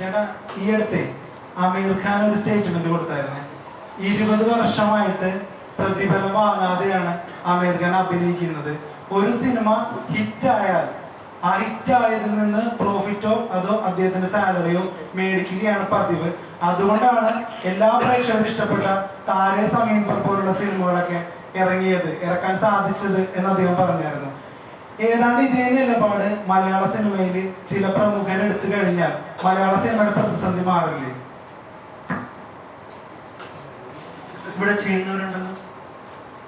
ചേട്ടാ ഈ അടുത്ത് അമീർ ഖാൻ ഒരു സ്റ്റേറ്റ്മെന്റ് കൊടുത്തായിരുന്നു. ഇരുപത് വർഷമായിട്ട് പ്രതിഫലം വാങ്ങാതെയാണ് അമീർ ഖാൻ അഭിനയിക്കുന്നത്. ഒരു സിനിമ ഹിറ്റ് ആയാൽ ആ ഹിറ്റ് ആയതിൽ നിന്ന് പ്രോഫിറ്റോ അതോ അദ്ദേഹത്തിന്റെ സാലറിയോ മേടിക്കുകയാണ് പതിവ്. അതുകൊണ്ടാണ് എല്ലാ പ്രേക്ഷകരും ഇഷ്ടപ്പെട്ട താരേ പോലുള്ള സിനിമകളൊക്കെ ഇറങ്ങിയത് ഇറക്കാൻ സാധിച്ചത് എന്ന് അദ്ദേഹം പറഞ്ഞായിരുന്നു. ഏതാണ്ട് ഇതേ നിലപാട് മലയാള സിനിമയിൽ ചില പ്രമുഖർ എടുത്തു കഴിഞ്ഞാൽ മലയാള സിനിമയുടെ പ്രതിസന്ധി മാറില്ലേ? ഇവിടെ ചെയ്യുന്നവരുണ്ടല്ലോ.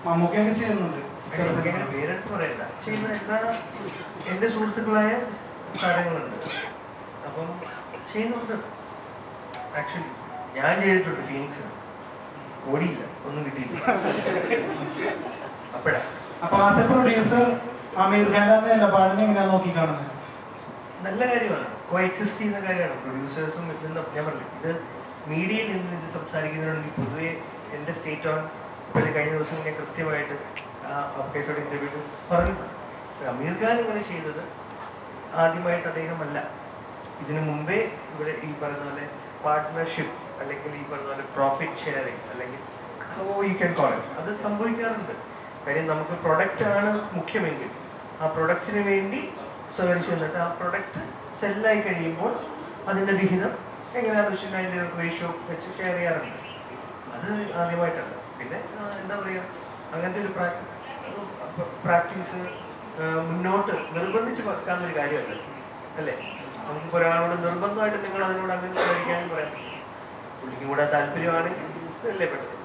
മമ്മൂക്കയൊക്കെ ചെയ്യുന്നുണ്ട്. പേരെടുത്ത് പറയണ്ട. ചെയ്യുന്ന എല്ലാ എന്റെ സുഹൃത്തുക്കളായ താരങ്ങളുണ്ട് അപ്പം ചെയ്യുന്നുണ്ട്. ആക്ച്വലി ഞാൻ ചെയ്തിട്ടുണ്ട് ഫീനിക്സ്. ഓടിയില്ല. ഒന്നും കിട്ടിയില്ല. അപ്പോഴാ. അപ്പൊ ആസ് എ പ്രൊഡ്യൂസർ അമീർ ഖാന്റെ ആ നിലപാടിനെ ഇങ്ങനെ നോക്കി കാണുന്നത് നല്ല കാര്യമാണ്. കോ എക്സിസ്റ്റ് ചെയ്യുന്ന കാര്യമാണ്. പ്രൊഡ്യൂസേഴ്സും ഇതെന്ന് ഞാൻ പറഞ്ഞു ഇത് മീഡിയയിൽ നിന്ന് ഇത് സംസാരിക്കുന്നതിനുണ്ടെങ്കിൽ പൊതുവെ എന്റെ സ്റ്റേറ്റ് ഓൺ ഇപ്പോഴത്തെ കഴിഞ്ഞ ദിവസം ഞാൻ കൃത്യമായിട്ട് അപ്ഡേറ്റോട് ഇന്റർവ്യൂ പറഞ്ഞിട്ടുണ്ട്. അമീർ ഖാൻ ഇങ്ങനെ ചെയ്തത് ആദ്യമായിട്ട് അദ്ദേഹമല്ല. ഇതിനു മുമ്പേ ഇവിടെ ഈ പറയുന്ന പോലെ പാർട്ട്ണർഷിപ്പ് അല്ലെങ്കിൽ ഈ പറഞ്ഞ പോലെ പ്രോഫിറ്റ് ഷെയറിങ് അല്ലെങ്കിൽ oh you can call it അത് സംഭവിക്കാറുണ്ട്. കാര്യം നമുക്ക് പ്രൊഡക്റ്റ് ആണ് മുഖ്യമെങ്കിൽ ആ പ്രൊഡക്റ്റിന് വേണ്ടി സ്വീകരിച്ചു എന്നിട്ട് ആ പ്രൊഡക്റ്റ് സെല്ലായി കഴിയുമ്പോൾ അതിന്റെ വിഹിതം എങ്ങനെയാണെന്ന് വെച്ചിട്ടുണ്ടെങ്കിൽ അതിന്റെ റേഷ്യോ വെച്ച് ഷെയർ ചെയ്യാറുണ്ട്. അത് ആദ്യമായിട്ടല്ല. പിന്നെ എന്താ പറയുക അങ്ങനത്തെ ഒരു പ്രാക്ടീസ് മുന്നോട്ട് നിർബന്ധിച്ച് വെക്കാവുന്ന ഒരു കാര്യമല്ല. അല്ലേ? നമുക്കിപ്പോൾ ഒരാളോട് നിർബന്ധമായിട്ട് നിങ്ങൾ അതിനോട് അങ്ങനെ സഹകരിക്കാനും പറയാം പുള്ളിക്കും കൂടെ താല്പര്യമാണെങ്കിൽ അല്ലേ പറ്റും